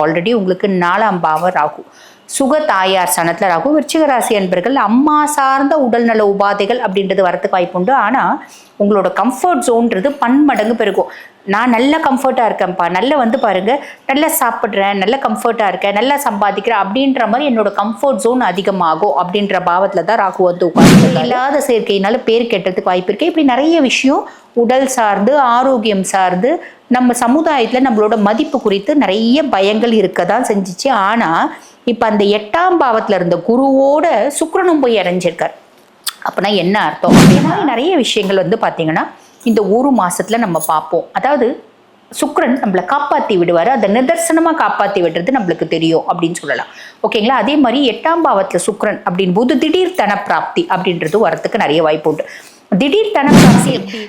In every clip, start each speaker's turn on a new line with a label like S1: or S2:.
S1: Already உங்களுக்கு நாலாம் பாவம் ராகு. சுக தாயார் சனத்தில் ராகு விருச்சிக ராசி அன்பர்கள் அம்மா சார்ந்த உடல்நல உபாதைகள் அப்படின்றது வரத்துக்கு வாய்ப்புண்டு ஆனால் உங்களோட கம்ஃபர்ட் ஜோன்றது பன்மடங்கு பெருகும். நான் நல்ல கம்ஃபர்ட்டாக இருக்கேன்ப்பா. நல்ல வந்து பாருங்கள் நல்லா சாப்பிட்றேன் நல்ல கம்ஃபர்ட்டாக இருக்கேன் நல்லா சம்பாதிக்கிறேன் அப்படின்ற மாதிரி என்னோட கம்ஃபர்ட் ஜோன் அதிகமாகும் அப்படின்ற பாவத்தில் தான் ராகு வந்து உட்காந்து இல்லாத சேர்க்கையினால பேர் கெட்டதுக்கு வாய்ப்பு இருக்கு. இப்படி நிறைய விஷயம் உடல் சார்ந்து ஆரோக்கியம் சார்ந்து நம்ம சமுதாயத்தில் நம்மளோட மதிப்பு குறித்து நிறைய பயங்கள் இருக்க தான் செஞ்சிச்சு. ஆனால் இப்போ அந்த எட்டாம் பாவத்தில் இருந்த குருவோட சுக்ரனும் போய் இறைஞ்சிருக்கார் அப்படின்னா என்ன அர்த்தம்? அப்படின்னா நிறைய விஷயங்கள் வந்து பார்த்தீங்கன்னா இந்த ஒரு மாசத்துல நம்ம பார்ப்போம் அதாவது சுக்ரன் நம்மளை காப்பாற்றி விடுவார். அதை நிதர்சனமாக காப்பாற்றி விடுறது நம்மளுக்கு தெரியும் அப்படின்னு சொல்லலாம். ஓகேங்களா அதே மாதிரி எட்டாம் பாவத்தில் சுக்ரன் அப்படின் போது திடீர் தன பிராப்தி அப்படின்றது வரத்துக்கு நிறைய வாய்ப்பு உண்டு. திடீர் தன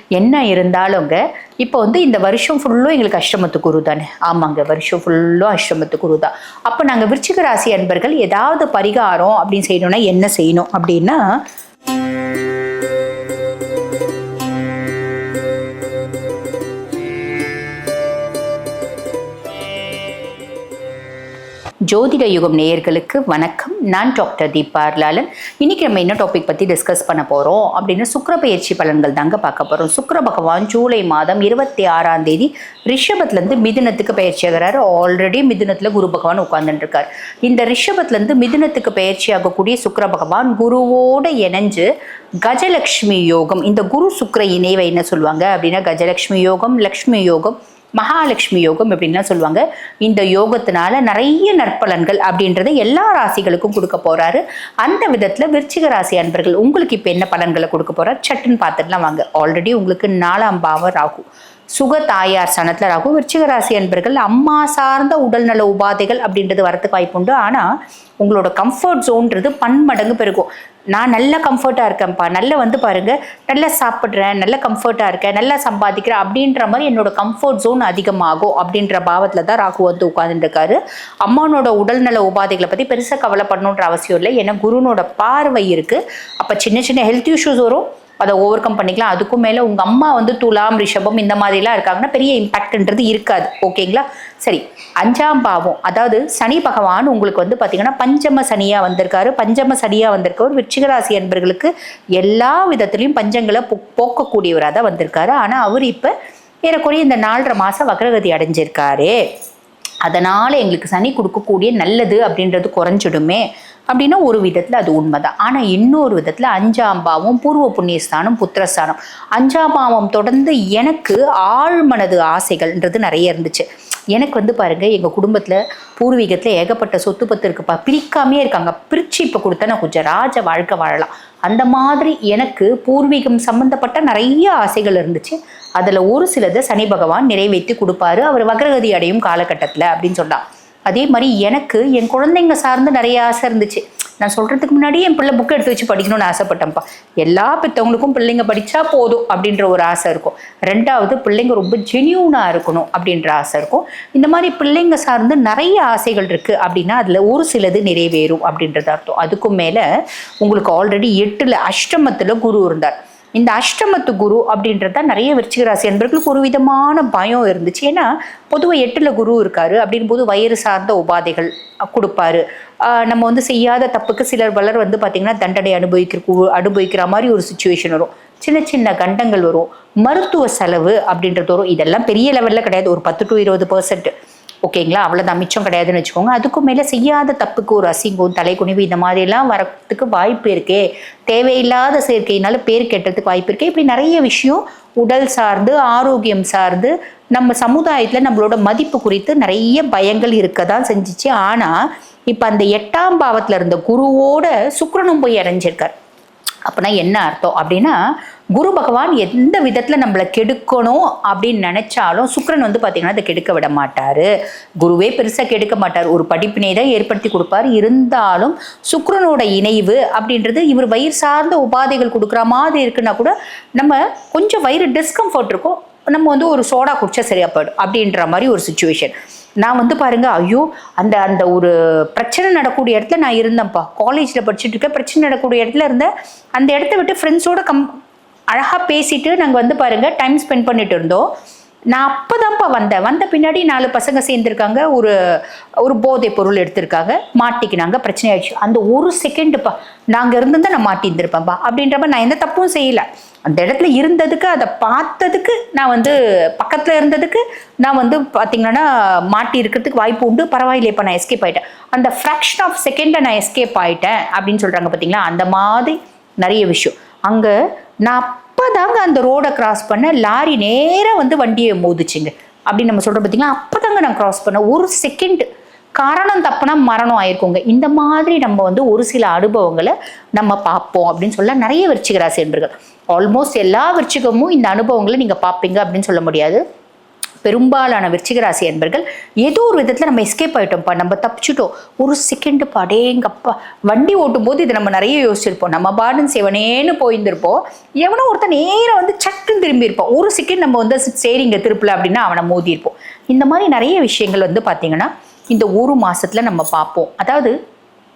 S1: என்ன இருந்தாலுங்க இப்போ வந்து இந்த வருஷம் ஃபுல்லும் எங்களுக்கு அஷ்டமத்து குரு தானே. ஆமாங்க வருஷம் ஃபுல்லும் அஷ்டமத்து குரு தான். அப்போ நாங்கள் விருச்சிக ராசி அன்பர்கள் ஏதாவது பரிகாரம் அப்படின்னு செய்யணும்னா என்ன செய்யணும் அப்படின்னா ஜோதிட யுகம் நேயர்களுக்கு வணக்கம். நான் டாக்டர் தீபா லாலன் இன்னைக்கு நம்ம என்ன டாபிக் பற்றி டிஸ்கஸ் பண்ண போகிறோம் அப்படின்னு சுக்கர பயிற்சி பலன்கள் தாங்க பார்க்க போகிறோம் சுக்கர பகவான் ஜூலை மாதம் இருபத்தி ஆறாம் தேதி ரிஷபத்துலேருந்து மிதுனத்துக்கு பயிற்சி ஆகிறாரு ஆல்ரெடி மிதுனத்தில் குரு பகவான் உட்கார்ந்துட்டு இருக்கார் இந்த ரிஷபத்துலேருந்து மிதுனத்துக்கு பயிற்சி ஆகக்கூடிய சுக்கர பகவான் குருவோட இணைஞ்சு கஜலக்ஷ்மி யோகம் இந்த குரு சுக்கர இணைவை என்ன சொல்லுவாங்க அப்படின்னா கஜலக்ஷ்மி யோகம் லக்ஷ்மி யோகம் மகாலட்சுமி யோகம் அப்படின்லாம் சொல்லுவாங்க. இந்த யோகத்தினால நிறைய நற்பலன்கள் அப்படின்றத எல்லா ராசிகளுக்கும் கொடுக்க போறாரு. அந்த விதத்துல விருச்சிக ராசி அன்பர்கள் உங்களுக்கு இப்போ என்ன பலன்களை கொடுக்க போறார் சட்டுன்னு பார்த்துட்டுலாம் வாங்க. ஆல்ரெடி உங்களுக்கு நாலாம் பாவம் ராகு. சுக தாயார் சனத்தில் ராகு. விருச்சிக ராசி அன்பர்கள் அம்மா சார்ந்த உடல்நல உபாதைகள் அப்படின்றது வரத்துக்கு வாய்ப்புண்டு ஆனால் உங்களோட கம்ஃபர்ட் ஜோன்றது பன்மடங்கு பெருகும். நான் நல்ல கம்ஃபர்ட்டாக இருக்கேன்ப்பா. நல்ல வந்து பாருங்க நல்லா சாப்பிட்றேன் நல்ல கம்ஃபர்ட்டாக இருக்கேன் நல்லா சம்பாதிக்கிறேன் அப்படின்ற மாதிரி என்னோட கம்ஃபர்ட் ஜோன் அதிகமாகும் அப்படின்ற பாவத்தில் தான் ராகு வந்து உட்காந்துருக்காரு அம்மானோட உடல்நல உபாதைகளை பற்றி பெருசாக கவலை பண்ணணுன்ற அவசியம் இல்லை. ஏன்னா குருனோட பார்வை இருக்குது அப்போ சின்ன சின்ன ஹெல்த் இஷ்யூஸ் வரும். அதை ஓவர் கம் பண்ணிக்கலாம். அதுக்கும் மேலே உங்கள் அம்மா வந்து துலாம் ரிஷபம் இந்த மாதிரிலாம் இருக்காங்கன்னா பெரிய இம்பாக்ட்ன்றது இருக்காது. ஓகேங்களா சரி. அஞ்சாம் பாவம். அதாவது சனி பகவான் உங்களுக்கு வந்து பார்த்தீங்கன்னா பஞ்சம சனியாக வந்திருக்காரு. பஞ்சம சனியாக வந்திருக்கவர் விருச்சிகராசி அன்பர்களுக்கு எல்லா விதத்துலையும் பஞ்சங்களை போ போக்கக்கூடியவராக தான் வந்திருக்காரு. ஆனால் அவர் இப்போ ஏறக்குறைய இந்த நாலரை மாதம் வக்ரகதி அடைஞ்சிருக்காரு. அதனால் எங்களுக்கு சனி கொடுக்கக்கூடிய நல்லது அப்படின்றது குறைஞ்சிடுமே. அப்படின்னா ஒரு விதத்தில் அது உண்மைதான். ஆனால் இன்னொரு விதத்தில் அஞ்சாம் பாவம் பூர்வ புண்ணியஸ்தானம் புத்திரஸ்தானம். அஞ்சாம் பாவம் தொடர்ந்து எனக்கு ஆழ்மனது ஆசைகள்ன்றது நிறைய இருந்துச்சு. எனக்கு வந்து பாருங்கள் எங்கள் குடும்பத்தில் பூர்வீகத்தில் ஏகப்பட்ட சொத்து பத்து இருக்குப்பா. பிரிக்காமே இருக்காங்க. பிரித்து இப்போ கொடுத்தா நான் கொஞ்சம் ராஜ வாழ்க்கை வாழலாம். அந்த மாதிரி எனக்கு பூர்வீகம் சம்மந்தப்பட்ட நிறைய ஆசைகள் இருந்துச்சு. அதில் ஒரு சிலதை சனி பகவான் நிறைவேற்றி கொடுப்பாரு. அவர் வக்ரகதி அடையும் காலகட்டத்தில் அப்படின்னு சொன்னான். அதே மாதிரி எனக்கு என் குழந்தைங்க சார்ந்து நிறைய ஆசை இருந்துச்சு. நான் சொல்கிறதுக்கு முன்னாடி என் பிள்ளை புக் எடுத்து வச்சு படிக்கணும்னு ஆசைப்பட்டேன்ப்பா. எல்லா பெற்றவங்களுக்கும் பிள்ளைங்க படித்தா போதும் அப்படின்ற ஒரு ஆசை இருக்கும். ரெண்டாவது பிள்ளைங்க ரொம்ப ஜெனியூனாக இருக்கணும் அப்படின்ற ஆசை இருக்கும். இந்த மாதிரி பிள்ளைங்க சார்ந்து நிறைய ஆசைகள் இருக்குது அப்படின்னா அதில் ஒரு சிலது நிறைவேறும் அப்படின்றது அர்த்தம். அதுக்கும் மேலே உங்களுக்கு ஆல்ரெடி எட்டில் அஷ்டமத்தில் குரு இருந்தார். இந்த அஷ்டமத்து குரு அப்படின்றத நிறைய விருச்சிக ராசி என்பர்களுக்கு ஒரு விதமான பயம் இருந்துச்சு. ஏன்னா பொதுவாக எட்டில் குரு இருக்காரு அப்படின் போது வயிறு சார்ந்த உபாதைகள் கொடுப்பாரு. நம்ம வந்து செய்யாத தப்புக்கு சிலர் பலர் வந்து பார்த்திங்கன்னா தண்டனை அனுபவிக்கிற கு- அனுபவிக்கிற மாதிரி ஒரு சுச்சுவேஷன் வரும். சின்ன சின்ன கண்டங்கள் வரும். மருத்துவ செலவு அப்படின்றது வரும். இதெல்லாம் பெரிய லெவலில் கிடையாது. ஒரு பத்து டு இருபது பர்சன்ட் ஓகேங்களா? அவ்வளோதான் மிச்சம் கிடையாதுன்னு வச்சுக்கோங்க. அதுக்கும் மேலே செய்யாத தப்புக்கு ஒரு அசிங்கம் தலைக்குனிவு இந்த மாதிரிலாம் வரத்துக்கு வாய்ப்பு இருக்கே. தேவையில்லாத சேர்க்கையினால பேர் கெட்டதுக்கு வாய்ப்பு இருக்கே. இப்படி நிறைய விஷயம் உடல் சார்ந்து ஆரோக்கியம் சார்ந்து நம்ம சமுதாயத்தில் நம்மளோட மதிப்பு குறித்து நிறைய பயங்கள் இருக்க தான் செஞ்சிச்சு. ஆனால் இப்போ அந்த எட்டாம் பாவத்தில் இருந்த குருவோட சுக்ரனும் போய் இறைஞ்சிருக்கார் அப்படின்னா என்ன அர்த்தம்? அப்படின்னா குரு பகவான் எந்த விதத்தில் நம்மளை கெடுக்கணும் அப்படின்னு நினைச்சாலும் சுக்கரன் வந்து பார்த்தீங்கன்னா அதை கெடுக்க விட மாட்டார். குருவே பெருசாக கெடுக்க மாட்டார். ஒரு படிப்பினை தான் ஏற்படுத்தி கொடுப்பார். இருந்தாலும் சுக்கரனோட இணைவு அப்படின்றது இவர் வயிறு சார்ந்த உபாதைகள் கொடுக்குற மாதிரி இருக்குன்னா கூட நம்ம கொஞ்சம் வயிறு டிஸ்கம்ஃபர்ட் இருக்கும். நம்ம வந்து ஒரு சோடா குடிச்சா சரியா போயிடும் அப்படின்ற மாதிரி ஒரு சுச்சுவேஷன் நான் வந்து பாருங்க ஐயோ அந்த அந்த ஒரு பிரச்சனை நடக்கக்கூடிய இடத்துல நான் இருந்தேன்ப்பா. காலேஜில் படிச்சுட்டு இருக்கேன் பிரச்சனை நடக்கூடிய இடத்துல இருந்தேன். அந்த இடத்த விட்டு ஃப்ரெண்ட்ஸோட கம் அழகாக பேசிட்டு நாங்கள் வந்து பாருங்கள் டைம் ஸ்பெண்ட் பண்ணிட்டு இருந்தோம். நான் அப்போதான்ப்பா வந்தேன். வந்த பின்னாடி நாலு பசங்க சேர்ந்துருக்காங்க. ஒரு ஒரு போதை பொருள் எடுத்திருக்காங்க. மாட்டிக்கினாங்க. பிரச்சனை ஆயிடுச்சு அந்த ஒரு செகண்டுப்பா நாங்கள் இருந்திருந்தா நான் மாட்டியிருந்திருப்பேன்ப்பா. அப்படின்றப்ப நான் எந்த தப்பும் செய்யலை. அந்த இடத்துல இருந்ததுக்கு அதை பார்த்ததுக்கு நான் வந்து பக்கத்தில் இருந்ததுக்கு நான் வந்து பார்த்தீங்கன்னா மாட்டி இருக்கிறதுக்கு வாய்ப்பு உண்டு. பரவாயில்லை இப்போ நான் எஸ்கேப் ஆகிட்டேன் அந்த ஃப்ராக்ஷன் ஆஃப் செகண்டை நான் எஸ்கேப் ஆகிட்டேன் அப்படின்னு சொல்கிறாங்க பார்த்தீங்களா அந்த மாதிரி நிறைய விஷயம். அங்கே நான் அப்போ தாங்க அந்த ரோடை கிராஸ் பண்ண லாரி நேராக வந்து வண்டியை மோதிச்சுங்க. அப்படின்னு நம்ம சொல்கிறோம் பார்த்தீங்களா அப்போதாங்க நான் கிராஸ் பண்ணேன். ஒரு செகண்ட் காரணம் தப்புனா மரணம் ஆயிருக்குங்க. இந்த மாதிரி நம்ம வந்து ஒரு சில அனுபவங்களை நம்ம பார்ப்போம் அப்படின்னு சொல்ல நிறைய விருச்சிக ராசி என்பர்கள் ஆல்மோஸ்ட் எல்லா விருச்சிகமும் இந்த அனுபவங்களை நீங்கள் பார்ப்பீங்க அப்படின்னு சொல்ல முடியாது. பெரும்பாலான விருச்சிகராசி என்பர்கள் ஏதோ ஒரு விதத்தில் நம்ம எஸ்கேப் ஆகிட்டோம்ப்பா நம்ம தப்பிச்சிட்டோம். ஒரு செகண்டு படேங்கப்பா வண்டி ஓட்டும் போது இது நம்ம நிறைய யோசிச்சிருப்போம். நம்ம பாடன் செவனேன்னு போயிருந்திருப்போம். எவனோ ஒருத்தன் நேராக வந்து சட்டுன்னு திரும்பியிருப்போம் ஒரு செகண்ட் நம்ம வந்து சரிங்க திருப்பல அப்படின்னா அவனை மோதியிருப்போம். இந்த மாதிரி நிறைய விஷயங்கள் வந்து பார்த்தீங்கன்னா இந்த ஒரு மாதத்தில் நம்ம பார்ப்போம். அதாவது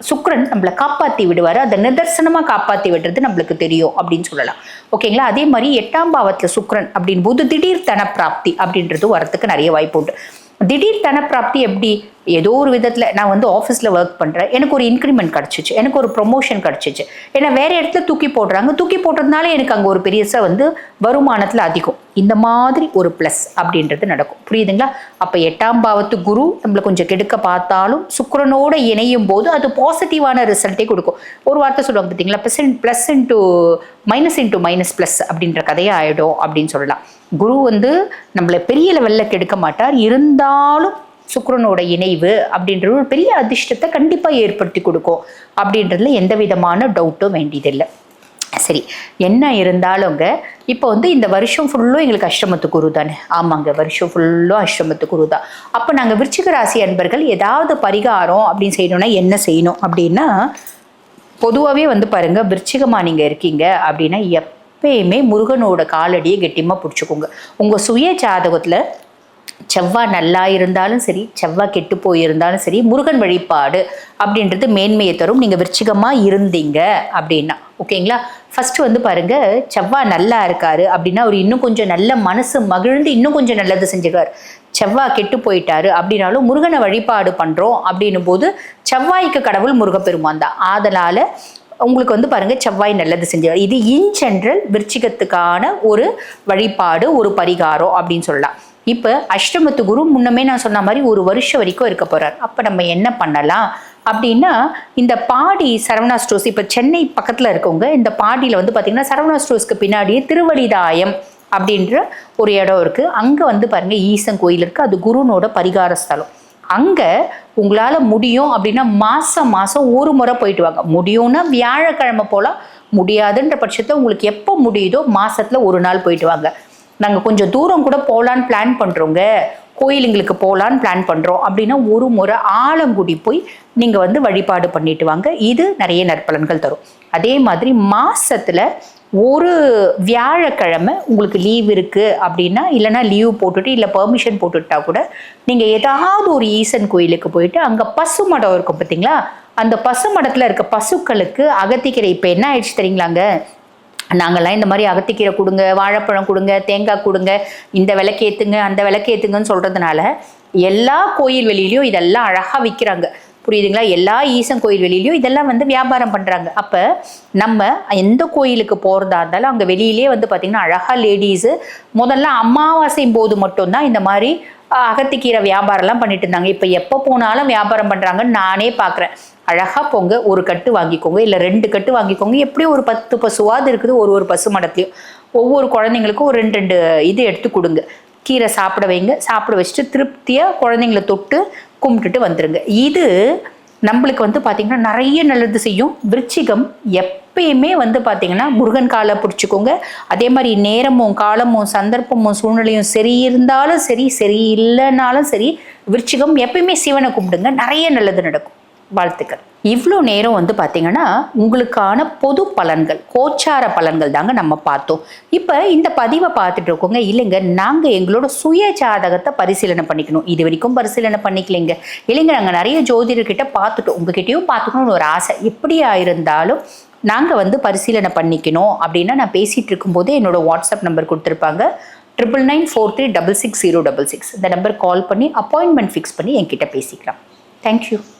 S1: சுக்ரன் நம்மளை காப்பாற்றி விடுவார். அதை நிதர்சனமாக காப்பாற்றி விடுறது நம்மளுக்கு தெரியும் அப்படின்னு சொல்லலாம். ஓகேங்களா அதே மாதிரி எட்டாம் பாவத்தில் சுக்ரன் அப்படின் போது திடீர் தன பிராப்தி அப்படின்றது வரத்துக்கு நிறைய வாய்ப்பு உண்டு. திடீர் தன பிராப்தி எப்படி? ஏதோ ஒரு விதத்தில் நான் வந்து ஆஃபீஸில் ஒர்க் பண்ணுறேன் எனக்கு ஒரு இன்க்ரிமெண்ட் கிடச்சிச்சு. எனக்கு ஒரு ப்ரொமோஷன் கிடச்சிச்சு. ஏன்னா வேறு இடத்துல தூக்கி போடுறாங்க. தூக்கி போட்டதுனால எனக்கு அங்கே ஒரு பெரியசாக வந்து வருமானத்தில் அதிகம். இந்த மாதிரி ஒரு ப்ளஸ் அப்படின்றது நடக்கும். புரியுதுங்களா? அப்போ எட்டாம் பாவத்து குரு நம்மளை கொஞ்சம் கெடுக்க பார்த்தாலும் சுக்கரனோடு இணையும் போது அது பாசிட்டிவான ரிசல்ட்டே கொடுக்கும். ஒரு வார்த்தை சொல்லுவாங்க பார்த்தீங்களா plus plus into minus into minus plus அப்படின்ற கதையாக ஆகிடும் அப்படின்னு சொல்லலாம். குரு வந்து நம்மளை பெரிய லெவலில் கெடுக்க மாட்டார். இருந்தாலும் சுக்ரனோட இணைவு அப்படின்றது ஒரு பெரிய அதிர்ஷ்டத்தை கண்டிப்பாக ஏற்படுத்தி கொடுக்கும் அப்படின்றதுல எந்த விதமான டவுட்டும் வேண்டியதில்லை. சரி என்ன இருந்தாலுங்க இப்போ வந்து இந்த வருஷம் ஃபுல்லும் எங்களுக்கு அஷ்டமத்து குரு தானே. ஆமாங்க வருஷம் ஃபுல்லும் அஷ்டமத்து குரு தான். அப்போ நாங்கள் விருச்சிக ராசி அன்பர்கள் ஏதாவது பரிகாரம் அப்படின்னு செய்யணும்னா என்ன செய்யணும் அப்படின்னா பொதுவாகவே வந்து பாருங்கள் விருச்சிகமாக நீங்கள் இருக்கீங்க அப்படின்னா எப்பயுமே முருகனோட காலடியை கெட்டியமாக பிடிச்சிக்கோங்க. உங்கள் சுய ஜாதகத்தில் செவ்வாய் நல்லா இருந்தாலும் சரி செவ்வாய் கெட்டு போயிருந்தாலும் சரி முருகன் வழிபாடு அப்படின்றது மேன்மையை தரும். நீங்கள் விருச்சிகமாக இருந்தீங்க அப்படின்னா ஓகேங்களா? ஃபர்ஸ்ட் வந்து பாருங்க செவ்வாய் நல்லா இருக்காரு அப்படின்னா அவர் இன்னும் கொஞ்சம் நல்ல மனசு மகிழ்ந்து இன்னும் கொஞ்சம் நல்லது செஞ்சுக்கார் செவ்வாய் கெட்டு போயிட்டாரு அப்படின்னாலும் முருகனை வழிபாடு பண்ணுறோம் அப்படின்னும் போது செவ்வாய்க்கு கடவுள் முருகப்பெருமான் தான். ஆதலால் உங்களுக்கு வந்து பாருங்க செவ்வாய் நல்லது செஞ்சார் இது இன் ஜென்ரல் விருச்சிகத்துக்கான ஒரு வழிபாடு ஒரு பரிகாரம் அப்படின்னு சொல்லலாம். இப்போ அஷ்டமத்து குரு முன்னமே நான் சொன்ன மாதிரி ஒரு வருஷம் வரைக்கும் இருக்க போறார். அப்போ நம்ம என்ன பண்ணலாம்? அப்படின்னா இந்த பாடி சரவணா ஸ்டோர்ஸ் இப்போ சென்னை பக்கத்தில் இருக்கவங்க இந்த பாடியில் வந்து பார்த்தீங்கன்னா சரவணா ஸ்டோர்ஸ்க்கு பின்னாடியே திருவடிதாயம் அப்படின்ற ஒரு இடம் இருக்குது அங்கே வந்து பாருங்க ஈசன் கோயில் இருக்குது அது குருனோட பரிகார ஸ்தலம். அங்கே உங்களால் முடியும் அப்படின்னா மாதம் மாதம் ஒரு முறை போயிட்டு வாங்க. முடியும்னா வியாழக்கிழமை போல் முடியாதுன்ற பட்சத்தை உங்களுக்கு எப்போ முடியுதோ மாதத்தில் ஒரு நாள் போயிட்டு வாங்க. நாங்கள் கொஞ்சம் தூரம் கூட போகலான்னு பிளான் பண்ணுறோங்க கோயிலுங்களுக்கு போகலான்னு பிளான் பண்ணுறோம் அப்படின்னா ஒரு முறை ஆலங்குடி போய் நீங்கள் வந்து வழிபாடு பண்ணிட்டு வாங்க. இது நிறைய நற்பலன்கள் தரும். அதே மாதிரி மாசத்துல ஒரு வியாழக்கிழமை உங்களுக்கு லீவ் இருக்குது அப்படின்னா இல்லைன்னா லீவ் போட்டுட்டு இல்லை பெர்மிஷன் போட்டுட்டா கூட நீங்கள் ஏதாவது ஒரு ஈசன் கோயிலுக்கு போயிட்டு அங்கே பசு மடம் இருக்கும் பார்த்தீங்களா அந்த பசு மடத்தில் இருக்க பசுக்களுக்கு அகத்திக்கிற இப்போ என்ன ஆயிடுச்சு தெரியுங்களாங்க? நாங்கள்லாம் இந்த மாதிரி அகத்திக்கீரை கொடுங்க வாழைப்பழம் கொடுங்க தேங்காய் கொடுங்க இந்த விளக்கு ஏற்றுங்க அந்த விளக்கு ஏற்றுங்கன்னு சொல்கிறதுனால எல்லா கோயில் வெளியிலையும் இதெல்லாம் அழகாக விற்கிறாங்க புரியுதுங்களா? எல்லா ஈசன் கோயில் வெளியிலையும் இதெல்லாம் வந்து வியாபாரம் பண்ணுறாங்க அப்போ நம்ம எந்த கோயிலுக்கு போகிறதா இருந்தாலும் அங்கே வெளியிலே வந்து பார்த்திங்கன்னா அழகாக லேடிஸு முதல்ல அமாவாசையும் போது மட்டும்தான் இந்த மாதிரி அகத்திக்கீரை வியாபாரம்லாம் பண்ணிட்டு இருந்தாங்க. இப்போ எப்போ போனாலும் வியாபாரம் பண்ணுறாங்கன்னு நானே பார்க்குறேன் அழகாக போங்க ஒரு கட்டு வாங்கிக்கோங்க இல்லை ரெண்டு கட்டு வாங்கிக்கோங்க. எப்படியும் ஒரு பத்து பசுவாது இருக்குது ஒரு ஒரு பசு மடத்தையும். ஒவ்வொரு குழந்தைங்களுக்கும் ஒரு ரெண்டு ரெண்டு இது எடுத்து கொடுங்க. கீரை சாப்பிட வைங்க சாப்பிட வச்சுட்டு திருப்தியாக குழந்தைங்கள தொட்டு கும்பிட்டுட்டு வந்துடுங்க இது நம்மளுக்கு வந்து பார்த்திங்கன்னா நிறைய நல்லது செய்யும். விருச்சிகம் எப்பயுமே வந்து பார்த்திங்கன்னா முருகன் காலை பிடிச்சிக்கோங்க. அதே மாதிரி நேரமும் காலமும் சந்தர்ப்பமும் சூழ்நிலையும் சரி இருந்தாலும் சரி சரி இல்லைனாலும் சரி விருச்சிகம் எப்பயுமே சிவனை கும்பிடுங்க. நிறைய நல்லது நடக்கும். வாழ்த்துக்கள். இவ்வளோ நேரம் வந்து பார்த்தீங்கன்னா உங்களுக்கான பொது பலன்கள் கோச்சார பலன்கள் தாங்க நம்ம பார்த்தோம். இப்போ இந்த பதிவை பார்த்துட்டு இருக்கோங்க. இல்லைங்க நாங்கள் எங்களோட சுய ஜாதகத்தை பரிசீலனை பண்ணிக்கணும். இது வரைக்கும் பரிசீலனை பண்ணிக்கலைங்க. இல்லைங்க நாங்கள் நிறைய ஜோதிடர்கிட்ட பார்த்துட்டோம். உங்ககிட்டயும் பார்த்துக்கணும்னு ஒரு ஆசை. எப்படியா இருந்தாலும் நாங்கள் வந்து பரிசீலனை பண்ணிக்கணும் அப்படின்னா நான் பேசிகிட்டு இருக்கும்போதே என்னோட வாட்ஸ்அப் நம்பர் கொடுத்துருப்பாங்க. Triple nine four three double six zero double six. இந்த நம்பர் கால் பண்ணி அப்பாயின்மெண்ட் ஃபிக்ஸ் பண்ணி என்கிட்ட பேசிக்கலாம். தேங்க்யூ